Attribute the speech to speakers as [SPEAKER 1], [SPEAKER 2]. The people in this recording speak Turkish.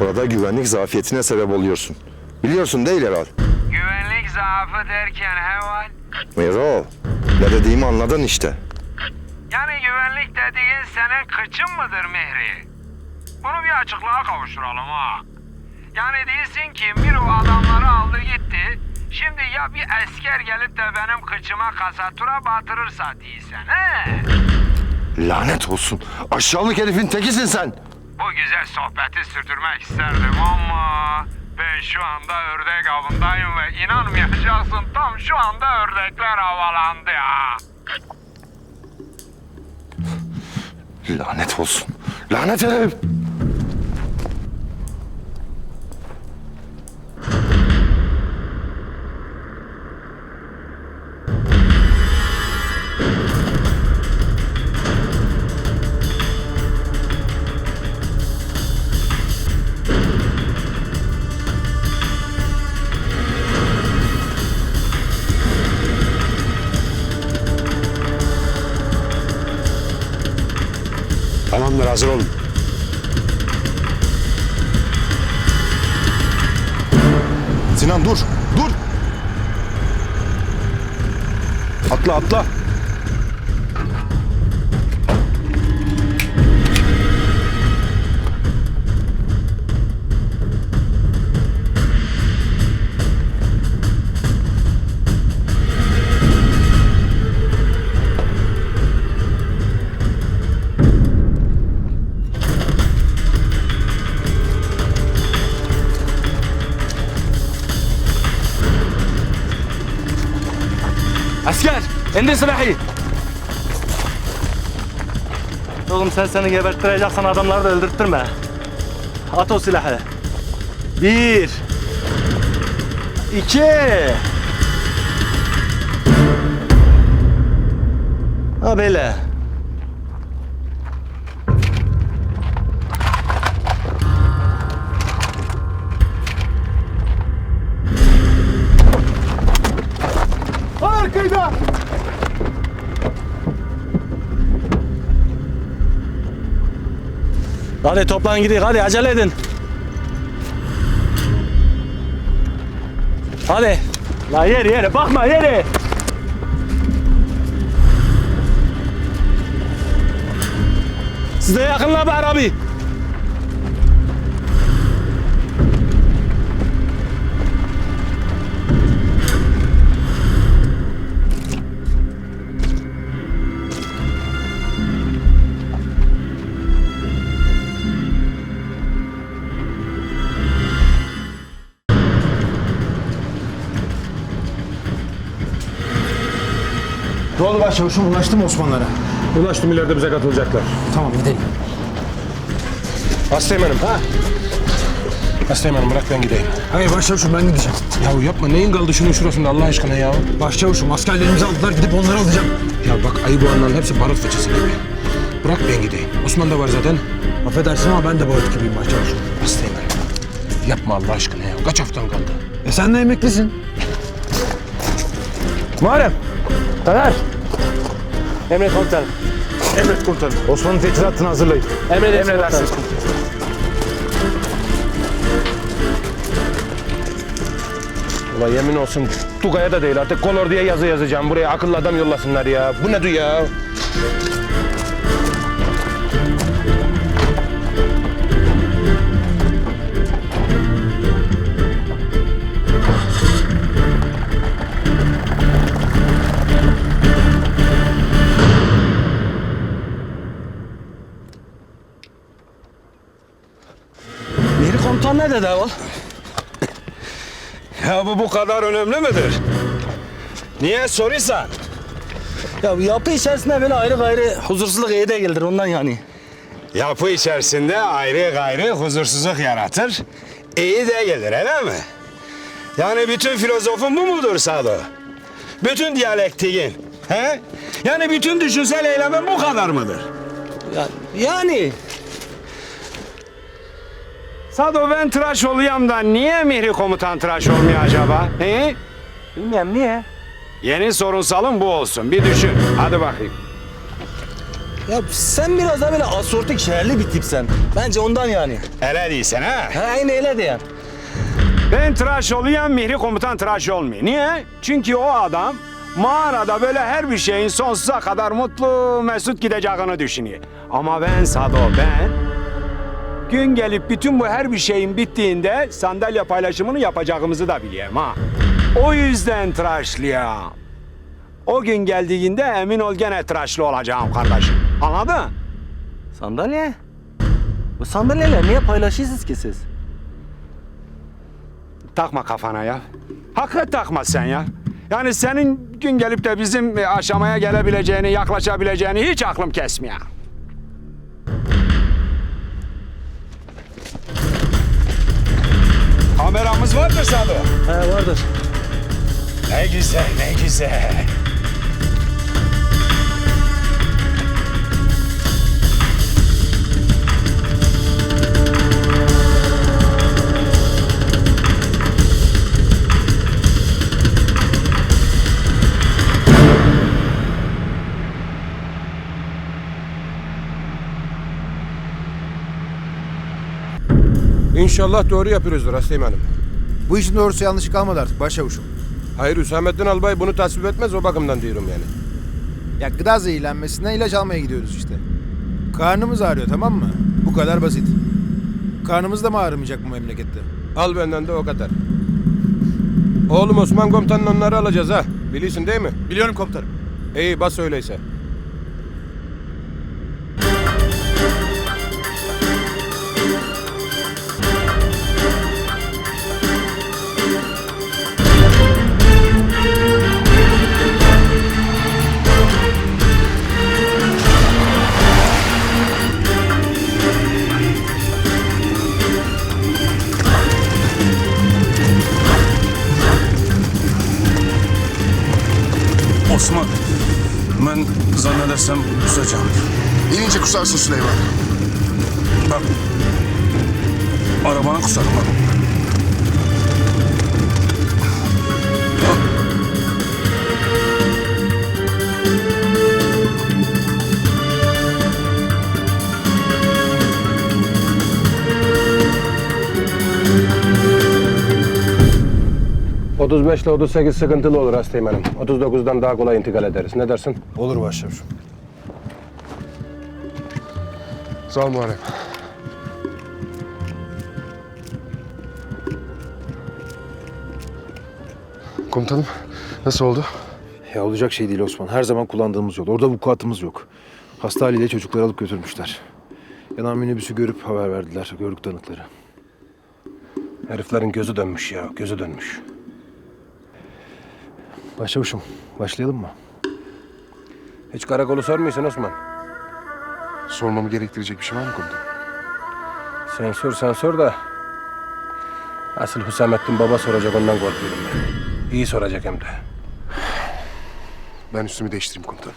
[SPEAKER 1] Burada güvenlik zafiyetine sebep oluyorsun. Biliyorsun değil herhal.
[SPEAKER 2] Güvenlik zaafı derken heval.
[SPEAKER 1] Miro, ne dediğimi anladın işte.
[SPEAKER 2] Yani güvenlik dediğin senin kıçın mıdır Mihri? Bunu bir açıklığa kavuşturalım ha. Yani değilsin ki bir o adamları aldı gitti. Şimdi ya bir asker gelip de benim kıçıma kasatura batırırsa değilsen he?
[SPEAKER 1] Lanet olsun. Aşağılık herifin tekisin sen.
[SPEAKER 2] Bu güzel sohbeti sürdürmek isterdim ama ben şu anda ördek avındayım ve inanmayacaksın tam şu anda ördekler havalandı ya.
[SPEAKER 1] Lanet olsun. Lanet herif.
[SPEAKER 3] Tamamdır hazır olun.
[SPEAKER 1] Sinan dur. Dur. Atla atla.
[SPEAKER 4] Asker! indir silahı! Oğlum sen seni geberttireceksen adamları da öldürttürme. At o silahı. Bir. İki. Ha böyle. Hadi toplan gidelim hadi acele edin. Hadi. La yere yere bakma yere. Size yakınla be abi.
[SPEAKER 5] Ne oldu başçavuşum ulaştı mı Osmanlılara?
[SPEAKER 3] Ulaştım ileride bize katılacaklar.
[SPEAKER 5] Tamam gidelim.
[SPEAKER 3] Asteğmen'im. Ha? Asteğmen'im bırak ben gideyim.
[SPEAKER 5] Hayır başçavuşum ben gideceğim.
[SPEAKER 3] Ya yapma neyin kaldı şunun şurasında Allah aşkına ya.
[SPEAKER 5] Başçavuşum askerlerimizi aldılar gidip onları alacağım.
[SPEAKER 3] Ya bak ayı boğanların hepsi barut fıçısı gibi. Bırak ben gideyim. Osman da var zaten.
[SPEAKER 5] Affedersin ama ben de barut gibiyim başçavuşum.
[SPEAKER 3] Asteğmen'im. Yapma Allah aşkına ya. Kaç haftan kaldı?
[SPEAKER 5] E sen de emeklisin.
[SPEAKER 4] Muharrem. Taner. Emret komutanım.
[SPEAKER 3] Emret komutanım.
[SPEAKER 5] Osman'ın teçhizatını hazırlayın.
[SPEAKER 4] Emredersiniz. Emredersiniz.
[SPEAKER 3] Ulan yemin olsun Tugay'a da değil artık Kolor diye yazı yazacağım. Buraya akıllı adam yollasınlar ya. Bu ne ya?
[SPEAKER 4] Komutan ne dedi o?
[SPEAKER 3] Ya bu bu kadar önemli midir? Niye soruyorsan?
[SPEAKER 4] Ya yapı içerisinde böyle ayrı gayrı huzursuzluk iyi de gelir ondan yani.
[SPEAKER 3] Yapı içerisinde ayrı gayrı huzursuzluk yaratır. İyi de gelir öyle mi? Yani bütün filozofun bu mudur Sado? Bütün diyalektiğin. He? Yani bütün düşünsel eylemin bu kadar mıdır?
[SPEAKER 4] Ya, yani
[SPEAKER 2] Sado ben tıraş olayım da niye Mihri komutan tıraş olmuyor acaba? He?
[SPEAKER 4] bilmiyorum niye.
[SPEAKER 2] Yeni sorunsalın bu olsun. Bir düşün. Hadi bakayım.
[SPEAKER 4] Ya sen biraz daha böyle asortik şehirli bir tipsen. Bence ondan yani.
[SPEAKER 2] Öyle değilsen ha.
[SPEAKER 4] Ha aynı öyle de yani.
[SPEAKER 2] Ben tıraş oluyorum, Mihri komutan tıraş olmuyor. Niye? Çünkü o adam mağarada böyle her bir şeyin sonsuza kadar mutlu, mesut gideceğini düşünüyor. Ama ben Sado, ben gün gelip bütün bu her bir şeyin bittiğinde sandalye paylaşımını yapacağımızı da biliyorum ha. O yüzden tıraşlıyorum. O gün geldiğinde emin ol gene tıraşlı olacağım kardeşim. Anladın?
[SPEAKER 4] Sandalye? Bu sandalyeler niye paylaşıyorsunuz ki siz?
[SPEAKER 2] Takma kafana ya. Hakikaten takma sen ya. Yani senin gün gelip de bizim aşamaya gelebileceğini, yaklaşabileceğini hiç aklım kesmiyor. Vardır Sado.
[SPEAKER 4] He vardır.
[SPEAKER 2] Ne güzel, ne güzel.
[SPEAKER 3] İnşallah doğru yapıyoruzdur Hastayım Hanım.
[SPEAKER 5] Bu işin doğrusu yanlışı kalmadı artık başçavuşum.
[SPEAKER 3] Hayır Hüsamettin Albay bunu tasvip etmez o bakımdan diyorum yani.
[SPEAKER 5] Ya gıda zehirlenmesinden ilaç almaya gidiyoruz işte. Karnımız ağrıyor tamam mı? Bu kadar basit. Karnımız da mı ağrımayacak bu memlekette?
[SPEAKER 3] Al benden de o kadar. Oğlum Osman komutanın onları alacağız ha. Biliyorsun değil mi?
[SPEAKER 5] Biliyorum komutanım.
[SPEAKER 3] İyi bas öyleyse.
[SPEAKER 1] İnince kusarsın Süleyman.
[SPEAKER 6] Bak, arabana kusarım bak.
[SPEAKER 3] Hı. 35 ile 38 sıkıntılı olur Hastayım Hanım. 39'dan daha kolay intikal ederiz. Ne dersin?
[SPEAKER 7] Olur başçavuşum.
[SPEAKER 1] Sağ ol Muharrem. Komutanım nasıl oldu?
[SPEAKER 7] Ya olacak şey değil Osman. Her zaman kullandığımız yol. Orada vukuatımız yok. Hasta haliyle çocukları alıp götürmüşler. Yanan minibüsü görüp haber verdiler. Gördük tanıkları.
[SPEAKER 3] Heriflerin gözü dönmüş ya, gözü dönmüş.
[SPEAKER 7] Başçavuşum başlayalım mı?
[SPEAKER 3] Hiç karakolu sormuyorsun Osman.
[SPEAKER 1] Sormamı gerektirecek bir şey var mı komutanım?
[SPEAKER 3] Sen sor, sen sor da... Asıl Hüsamettin baba soracak ondan korkuyorum ben. İyi soracak hem de.
[SPEAKER 1] Ben üstümü değiştireyim komutanım.